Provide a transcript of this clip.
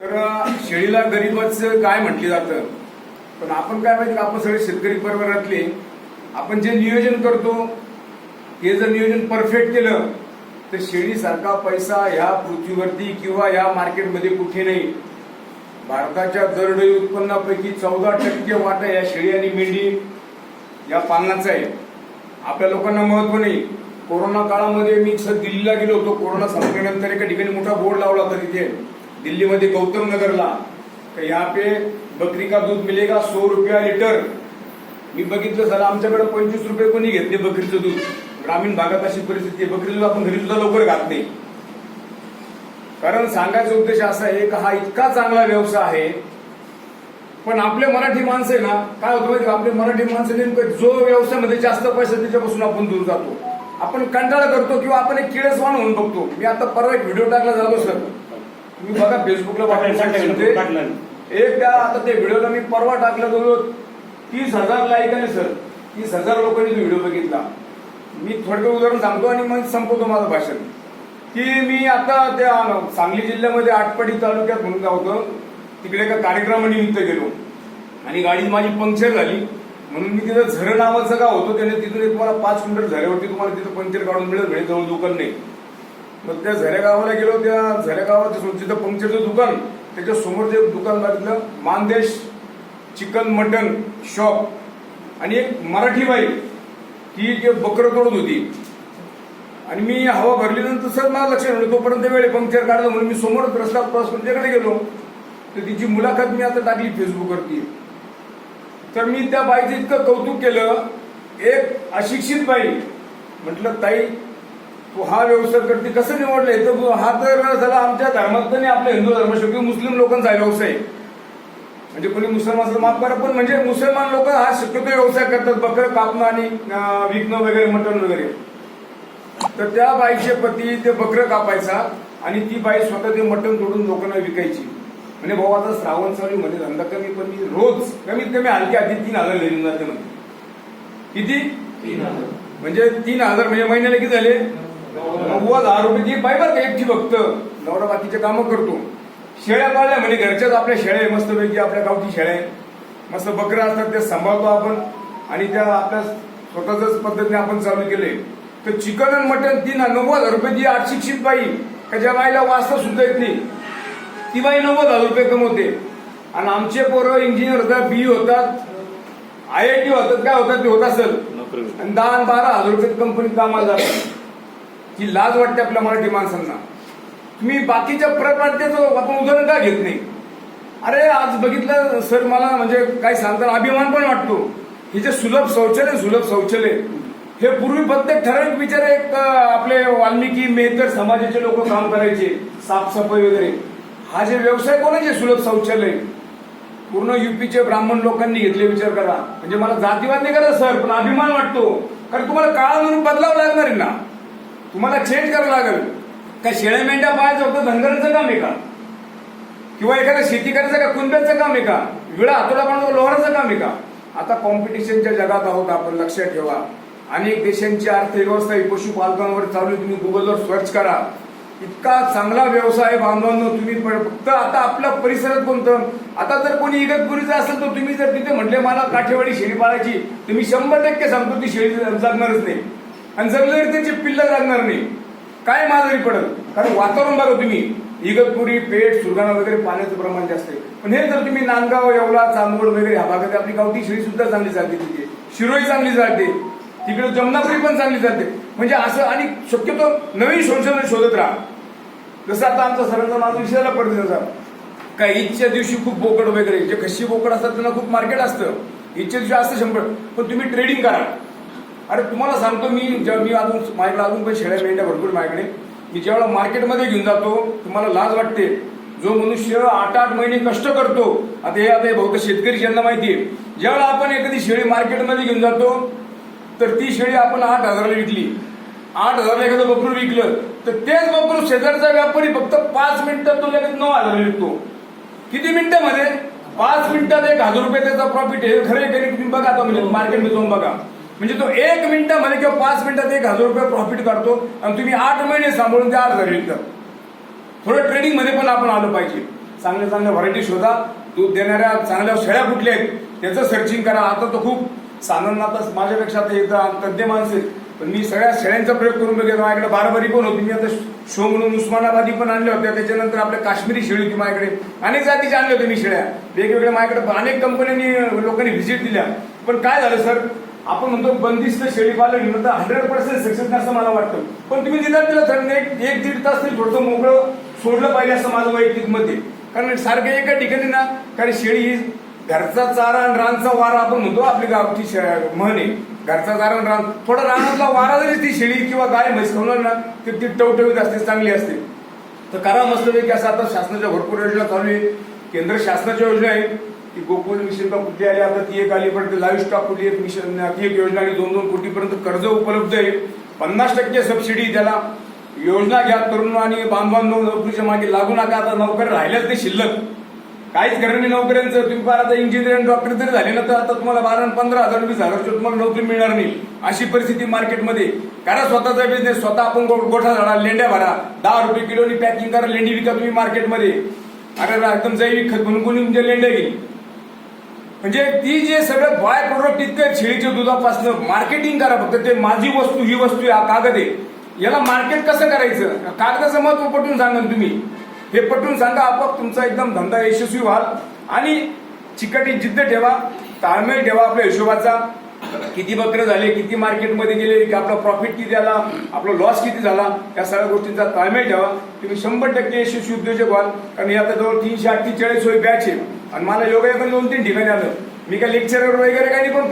तर शेळीला गरीबच काय म्हटले जातं? पण आपण काय माहिती का आपण सगळे शेतकरी परिवारातले. आपण जे नियोजन करतो हे जर नियोजन परफेक्ट केलं तर शेळीसारखा पैसा ह्या पृथ्वीवरती किंवा या मार्केटमध्ये कुठे नाही. भारताच्या दरडोई उत्पन्नापैकी चौदा टक्के वाटा या शेळी आणि मेंढी या पालनाचा आहे. आपल्या लोकांना महत्त्व नाही. कोरोना काळामध्ये मी दिल्लीला गेलो होतो. कोरोना संपल्यानंतर एका ठिकाणी मोठा बोर्ड लावला होता तिथे. दिल्लीमध्ये गौतम नगरला तर यहाँ पे बकरी का दूध मिलेगा? सौ रुपया लिटर. मी बघितलं सर आमच्याकडे पंचवीस रुपये कोणी घेतले बकरीचं दूध. ग्रामीण भागात अशी परिस्थिती आहे बकरी दूध आपण घरी सुद्धा लवकर घात नाही. कारण सांगायचा उद्देश असा आहे का हा इतका चांगला व्यवसाय आहे. पण आपले मराठी माणसं आहे ना काय होतं माहिती का? आपले मराठी माणसं नेमकं जो व्यवसायामध्ये जास्त पैसा त्याच्यापासून आपण दूर जातो. आपण कंटाळा करतो किंवा आपण एक किळसवान होऊन बघतो. मी आता परवा एक व्हिडिओ टाकला झालो सर. तुम्ही बघा फेसबुकला टाकलं, त्या आता ते व्हिडिओला मी परवा टाकलं जवळ तीस हजार लाईक आले सर तीस हजार लोकांनी तो व्हिडिओ बघितला. मी थोडक्यात उदाहरण सांगतो आणि मग संपवतो माझं भाषण. की मी आता त्या सांगली जिल्ह्यामध्ये आटपाडी तालुक्यात म्हणून गाव होतं तिकडे एका कार्यक्रमानिमित्त गेलो. आणि गाडी माझी पंक्चर झाली. म्हणून मी तिथं झरं नावाचं गाव होतं. त्याने तिथून एक तुम्हाला पाच क्विंटल झऱ्यावरती तुम्हाला तिथं पंक्चर काढून मिळेल. म्हणजे जवळ दुकान नाही. मग त्या झऱ्या गावाला गेलो त्या झऱ्या गावात पंक्चरचं दुकान त्याच्यासमोर जे दुकान मागितलं मानदेश चिकन मटन शॉप आणि एक मराठी बाई ती जे बकरं तोडत होती. आणि मी हवा भरल्यानंतर सर मला लक्षात आलं तोपर्यंत वेळे पंक्चर काढलं म्हणून मी समोर रस्ता क्रॉस करून त्याकडे गेलो. तर तिची मुलाखत मी आता टाकली फेसबुकवरती. तर मी त्या बाईचं इतकं कौतुक केलं एक अशिक्षित बाई म्हटलं ताई तू हा व्यवसाय करते कसं निवडलंय? तर हा तर झाला आमच्या धर्मात नाही आपल्या हिंदू धर्म शेवटी मुस्लिम लोकांचा व्यवसाय. म्हणजे कोणी मुसलमान माफ करा पण म्हणजे मुसलमान लोक हा शक्यतो व्यवसाय करतात. बकरं कापणं आणि विकणं वगैरे मटण वगैरे. तर त्या बाईचे पती ते बकरं कापायचा आणि ती बाई स्वतः ते मटण तोडून लोकांना विकायची. म्हणजे भाऊ आता श्रावण चालू मध्ये धंदा कमी पण मी रोज कमीत कमी हलकी आधी तीन हजार लिहून जाते म्हणजे किती? म्हणजे तीन हजार म्हणजे महिन्याला किती झाले? नव्वद हजार बाई बरं का एकटी फक्त. नवरा बाकीचे कामं करतो. शेळ्या पाळल्या म्हणजे घरच्याच आपल्या शेळ्या आहे मस्तपैकी आपल्या गावठी शेळ्या आहे. मस्त बकरं असतात ते सांभाळतो आपण. आणि त्या आपल्या स्वतःच पद्धतीने आपण चालू केले तर चिकन आणि मटन तीन नव्वद हजार रुपये अशिक्षित बाई का ज्या बाईला वाचता सुद्धा येत नाही. ती बाई नव्वद हजार रुपये कमवते. आणि आमचे पोरं इंजिनियर होतात बी होतात आय आय टी होतात काय होतात ते होत असेल. आणि दहा बारा हजार रुपये कंपनीत कामाला जातात. ही लाज वाटते आपल्या मराठी माणसांना. तुम्ही बाकीच्या प्रकारचं आपण उदाहरण का घेत नाही? अरे आज बघितलं सर मला म्हणजे काय सांगताना अभिमान पण वाटतो. हे जे सुलभ शौचालय सुलभ शौचालय हे पूर्वी प्रत्येक ठराविक विचार एक आपले वाल्मिकी मेहतर समाजाचे लोक काम करायचे साफसफाई वगैरे. हा जे व्यवसाय कोणाचे सुलभ शौचालय? पूर्ण युपीचे ब्राह्मण लोकांनी घेतले विचार करा. म्हणजे मला जातीवाद नाही करा सर पण अभिमान वाटतो. कारण तुम्हाला काळ म्हणून बदलावं लागणार आहे ना. तुम्हाला चेंज करावं लागेल. काय शेळ्या मेंढ्या पाहायचं होतं धनगरांचं काम आहे का? किंवा एखादं शेती करायचं का कुंब्याचं काम आहे का? विळा हातोडा पण लोहराचं काम आहे का? आता कॉम्पिटिशनच्या जगात आहोत आपण लक्षात ठेवा. अनेक देशांची अर्थव्यवस्था ही पशुपालकांवर चालू तुम्ही गुगलवर सर्च करा. इतका चांगला व्यवसाय बांधवांनो. तुम्ही फक्त आता आपल्या परिसरात कोणतं? आता जर कोणी इगतपुरीचं असेल तर तुम्ही जर तिथे म्हटले मला काठेवाडी शेळी पाळायची तर मी शंभर टक्के सांगतो ती शेळी जगणारच नाही. आणि जगलं तरी त्याची पिल्लं लागणार नाही काय माजरी पडत कारण वातावरण बघा तुम्ही इगतपुरी पेठ सुरगाणा वगैरे पाण्याचं प्रमाण जास्त आहे. पण हे जर तुम्ही नांदगाव येवला चांदवड वगैरे ह्या भागात आपली गावठी शेळी सुद्धा चांगली चालते तिथे. शिरोई चांगली चालते तिकडे जमनापुरी पण चांगली चालते म्हणजे असं आणि शक्यतो नवीन संशोधन शोधत राहा. जसं आता आमचा सरांचा माझा विषयाला पडतो त्याचा. काय ईदच्या दिवशी खूप बोकड वगैरे जे खशी बोकड असतात त्यांना खूप मार्केट असतं. ईदच्या दिवशी असतं शंभर. पण तुम्ही ट्रेडिंग करा. अरे तुम्हाला सांगतो मी जेव्हा मी अजून माझ्याकडे अजून पण शेळ्या मेंढ्या भरपूर माझ्याकडे. मी जेव्हा मार्केटमध्ये घेऊन जातो तुम्हाला लाज वाटते. जो मनुष्य आठ आठ महिने कष्ट करतो आता हे आता हे बहुत शेतकरी ज्यांना माहिती आहे ज्यावेळेला आपण एखादी शेळी मार्केटमध्ये घेऊन जातो तर ती शेळी आपण आठ हजाराला विकली. आठ हजारला एखादं बकरू विकलं तर तेच बकरू शेजारचा व्यापारी फक्त पाच मिनिटात तो लगेच नऊ हजाराला विकतो. किती मिनिटामध्ये? पाच मिनिटात एक हजार रुपये त्याचा प्रॉफिट आहे. खरे खरे तुम्ही बघा आता म्हणजे मार्केटमध्ये जाऊन बघा. म्हणजे तो एक मिनिटामध्ये किंवा पाच मिनिटात एक हजार रुपये प्रॉफिट करतो आणि तुम्ही आठ महिने सांभाळून ते आठ हजार विकतात थोडं ट्रेडिंगमध्ये पण आपण आलं पाहिजे. चांगल्या चांगल्या व्हरायटी शोधा. दूध देणाऱ्या चांगल्या शेळ्या कुठल्या आहेत त्याचं सर्चिंग करा. आता तर खूप सानंदातच माझ्यापेक्षा आता एकदा तज्ञ माणसे पण मी सगळ्या शेळ्यांचा प्रयोग करून बघितला. माझ्याकडे बाराबारी पण होती. मी आता शो म्हणून उस्मानाबादी पण आणल्या होत्या. त्याच्यानंतर आपल्या काश्मीरी शेळी होती माझ्याकडे. अनेक जातीच्या आणल्या होत्या मी शेळ्या. वेगवेगळ्या माझ्याकडे अनेक कंपन्यांनी लोकांनी व्हिजिट दिल्या. पण काय झालं सर आपण म्हणतो बंदिस्त शेळी पालन हंड्रेड पर्सेंट सक्सेस असं मला वाटतं. पण तुम्ही निदान तिला थंड एक एक दीड तास तरी थोडंसं मोकळं सोडलं पाहिजे असं माझं वैयक्तिक मत आहे. कारण सारखं एका ठिकाणी ना कारण शेळी ही घरचा चारा आणि रानचा वारा आपण म्हणतो आपली गावची म्हण आहे. घरचा चारा आणि रान थोडा रानातला वारा जरी ती शेळी किंवा गाय म्हैस खावणार ना तर ती टवटवीत असते चांगली असते. तर करा मस्तपैकी असं आता शासनाच्या भरपूर योजना चालू आहे. केंद्र शासनाच्या योजना आहे ती गोकुळ मिशन का कुठली आली आता ती एक आली पण लाईव्ह स्टॉक कुठली एक मिशन ती एक योजना आली दोन दोन कोटीपर्यंत कर्ज उपलब्ध आहे. पन्नास टक्के सबसिडी त्याला योजना घ्या तरुण आणि बांधवांनो नोकरीच्या मागे लागू नका. आता नोकरी राहिल्याच ते शिल्लक. काहीच कारण नाही नोकऱ्यांचं. तुम्ही फार आता इंजिनियर आणि डॉक्टर जरी झाले ना तर आता तुम्हाला बारा पंधरा हजार वीस हजार तुम्हाला नोकरी मिळणार नाही. अशी परिस्थिती मार्केटमध्ये करा स्वतःचा बिझनेस स्वतः आपण गोठा झाडा लेंड्या भरा. दहा रुपये किलोनी पॅकिंग करा लेंडी विका तुम्ही मार्केटमध्ये. अरे एकदम जैविक खत म्हणून कोणी म्हणजे लेंड्या गेली म्हणजे ती जे सगळं बाय प्रोडक्ट इतकं शेळीच्या दुधापासून मार्केटिंग करा फक्त ते माझी वस्तू ही वस्तू या हा कागद आहे. याला मार्केट कसं करायचं? कागदाचं महत्त्व पटवून सांगा ना तुम्ही. हे पटवून सांगा आपोआप तुमचा एकदम धंदा यशस्वी व्हाल. आणि चिकटी जिद्द ठेवा ताळमेळ ठेवा आपल्या हिशोबाचा. किती बकरे झाले किती मार्केटमध्ये गेले की आपला प्रॉफिट किती आला आपला लॉस किती झाला या सगळ्या गोष्टींचा ताळमेळ ठेवा. तुम्ही शंभर टक्के यशस्वी उद्योजक व्हाल कारण हे आता जवळ तीनशे अठ्ठेचाळीस वय बॅच आहे. आणि मला योगायोगाने दोन तीन ठिकाणी आलं. मी काय लेक्चरर वगैरे काही नाही पण